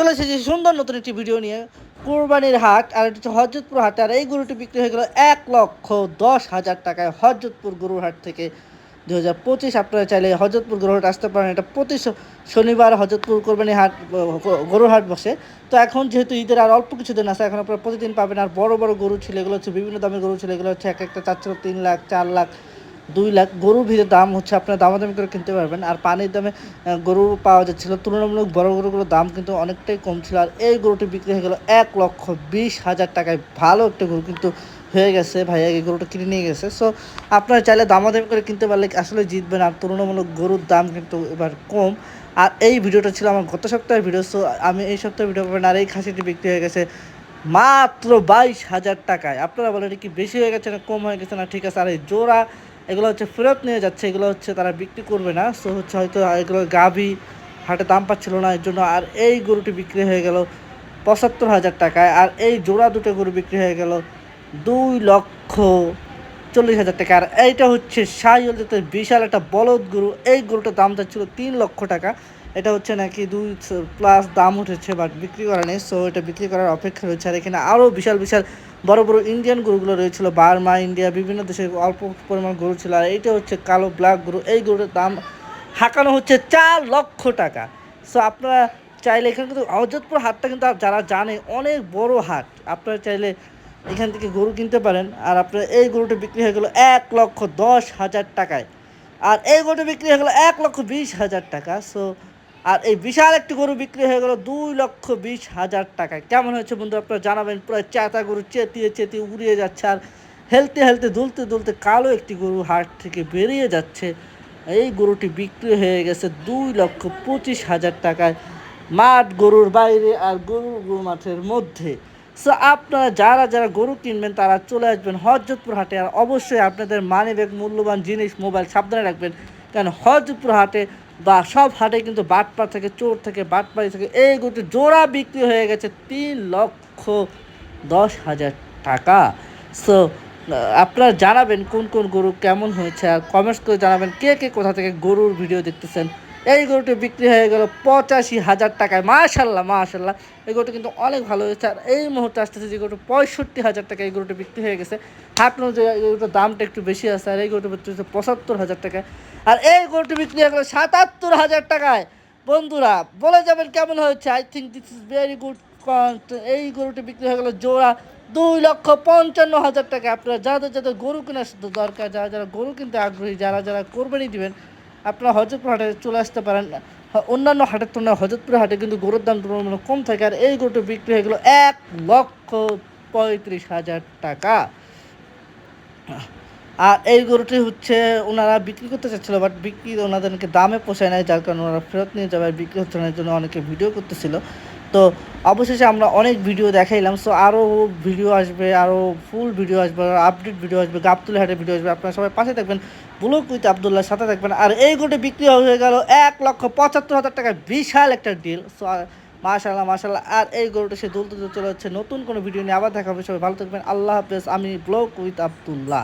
চলে এসেছি সুন্দর নতুন একটি ভিডিও নিয়ে। কোরবানির হাট আর এটা হচ্ছে হজরতপুর হাট। আর এই গরুটি বিক্রি হয়ে গেল এক লক্ষ দশ হাজার টাকায় হজরতপুর গরুর হাট থেকে। দু হাজার পঁচিশ আপনারা চাইলে হজরতপুর গরুর হাট আসতে পারেন। এটা প্রতি শনিবার হজরতপুর কোরবানি হাট, গরুর হাট বসে। তো এখন যেহেতু ঈদের আর অল্প কিছু দিন আছে, এখন আপনারা প্রতিদিন পাবেন। আর বড় বড় গরু ছিল, এগুলো হচ্ছে বিভিন্ন দামের গরু ছিল। এগুলো হচ্ছে এক একটা চারশো তিন লাখ, চার লাখ। দুই লাখ গরু ভিড়ের দাম হচ্ছে, আপনার দামাদামি করে কিনতে পারবেন। আর পানির দামে গরু পাওয়া যাচ্ছিল, তুলনামূলক বড় গরুগুলোর দাম কিন্তু অনেকটাই কম ছিল। আর এই গরুটি বিক্রি হয়ে গেল এক লক্ষ বিশ হাজার টাকায়। ভালো একটা গরু কিন্তু হয়ে গেছে ভাইয়া এই গরুটা কিনে নিয়ে গেছে। সো আপনারা চাইলে দামাদামি করে কিনতে পারলে আসলে জিতবেন, আর তুলনামূলক গরুর দাম কিন্তু এবার কম। আর এই ভিডিওটা ছিল আমার গত সপ্তাহের ভিডিও সো আমি এই সপ্তাহে ভিডিও পাবেন আর এই খাসিটি বিক্রি হয়ে গেছে মাত্র বাইশ হাজার টাকায়। আপনারা বলেন কি বেশি হয়ে গেছে না কম হয়ে গেছে না ঠিক আছে, আর এই জোড়া এগুলো হচ্ছে ফেরত নিয়ে যাচ্ছে, এগুলো হচ্ছে তারা বিক্রি করবে না। সো হচ্ছে হয়তো এগুলো গাভি হাটে দাম পাচ্ছিল না, এর জন্য আর এই গরুটি বিক্রি হয়ে গেল পঁচাত্তর হাজার টাকায়। আর এই জোড়া দুটো গরু বিক্রি হয়ে গেল দুই লক্ষ চল্লিশ হাজার টাকা। আর এইটা হচ্ছে শাহিওল জাতের বিশাল একটা বলদ গরু। এই গরুটার দাম যাচ্ছিল তিন লক্ষ টাকা। এটা হচ্ছে নাকি দুই প্লাস দাম উঠেছে বাট বিক্রি করা নেই। সো এটা বিক্রি করার অপেক্ষা রয়েছে। আর এখানে আরও বিশাল বিশাল বড় বড় ইন্ডিয়ান গরুগুলো রয়েছিল, বার্মা ইন্ডিয়া বিভিন্ন দেশের অল্প পরিমাণ গরু ছিল, আর এইটা হচ্ছে কালো ব্ল্যাক গরু। এই গরুটার দাম হাঁকানো হচ্ছে চার লক্ষ টাকা। সো আপনারা চাইলে এখানে কিন্তু অযোধপুর হাটটা কিন্তু যারা জানে, অনেক বড় হাট। আপনারা চাইলে এখান থেকে গরু কিনতে পারেন। আর আপনার এই গরুটা বিক্রি হয়ে গেলো এক লক্ষ দশ হাজার টাকায়। আর এই গরুটা বিক্রি হয়ে গেলো এক লক্ষ বিশ হাজার টাকা। সো আর এই বিশাল একটি গরু বিক্রি হয়ে গেল দুই লক্ষ বিশ হাজার টাকায়। কেমন হয়েছে বন্ধু? আপনারা জানাবেন। পুরো চেতা গরু চেতিয়ে চেতিয়ে উড়িয়ে যাচ্ছে আর হেলতে হেলতে দুলতে দুলতে কালো একটি গরু হাট থেকে বেরিয়ে যাচ্ছে। এই গরুটি বিক্রি হয়ে গেছে দুই লক্ষ পঁচিশ হাজার টাকায় মাঠ গরুর বাইরে আর গরুর গরু মাঠের মধ্যে। সো আপনারা যারা যারা গরু কিনবেন, তারা চলে আসবেন হজরতপুর হাটে। আর অবশ্যই আপনাদের মানি ব্যাগ মূল্যবান জিনিস, মোবাইল সাবধানে রাখবেন। কারণ হজরতপুর হাটে বা সব হাটে কিন্তু বাটপা থেকে, চোর থেকে বাটপাড়ি থেকে এই গরুটি জোড়া বিক্রি হয়ে গেছে তিন লক্ষ দশ হাজার টাকা। সো আপনারা জানাবেন কোন কোন গরু কেমন হয়েছে আর কমেন্টস করে জানাবেন কে কে কোথা থেকে গরুর ভিডিও দেখতেছেন। এই গরুটি বিক্রি হয়ে গেল পঁচাশি হাজার টাকায়। মাশাল্লাহ মাশাল্লাহ এই গরুটি কিন্তু অনেক ভালো হয়েছে। আর এই মুহূর্তে আসতেছে যে গরুটি পঁয়ষট্টি হাজার টাকা এই গরুটি বিক্রি হয়ে গেছে। হাট অনুযায়ী এই গরুটার দামটা একটু বেশি আছে আর এই গরুটি হচ্ছে পঁচাত্তর হাজার টাকায়। আর এই গরুটি বিক্রি হয়ে গেল সাতাত্তর হাজার টাকায়। বন্ধুরা, বলে যাবেন কেমন হয়েছে? I think this is very good এই গরুটি বিক্রি হয়ে গেল জোড়া দুই লক্ষ পঞ্চান্ন হাজার টাকা। আপনারা যাদের যাদের গরু কেনার দরকার, যারা যারা গরু কিনতে আগ্রহী, যারা যারা কোরবানি দিবেন, আপনারা হজরতপুর হাটে চলে আসতে পারেন। অন্যান্য হাটের তুলনায় হজরতপুর হাটে কিন্তু গরুর দাম তুলনামূলক কম থাকে। আর এই গরুটি বিক্রি হয়ে গেলো এক লক্ষ পঁয়ত্রিশ হাজার টাকা। আর এই গরুটি হচ্ছে ওনারা বিক্রি করতে চাচ্ছিলো বাট বিক্রি ওনাদেরকে দামে পোষায় নাই, যার কারণে ওনারা ফেরত নিয়ে যাবে বিক্রি হচ্ছে না জন্য অনেকে ভিডিও করতেছিল। তো অবশেষে আমরা অনেক ভিডিও দেখাইলাম সো আরও ভিডিও আসবে আরও ফুল ভিডিও আসবে আপডেট ভিডিও আসবে, গাবতুলি হাটের ভিডিও আসবে, আপনারা সবাই পাশে থাকবেন ব্লক উইথ আবদুল্লাহর সাথে থাকবেন। আর এই গরুটি বিক্রি হয়ে গেল এক লক্ষ পঁচাত্তর হাজার টাকা বিশাল একটা ডিল সো মাশাল্লাহ মাশাল্লাহ আর এই গরুটা সে দুলতে চলে যাচ্ছে নতুন কোনো ভিডিও নিয়ে আবার দেখা হবে, সবাই ভালো থাকবেন, আল্লাহ হাফেজ, আমি ব্লক উইথ আবদুল্লাহ।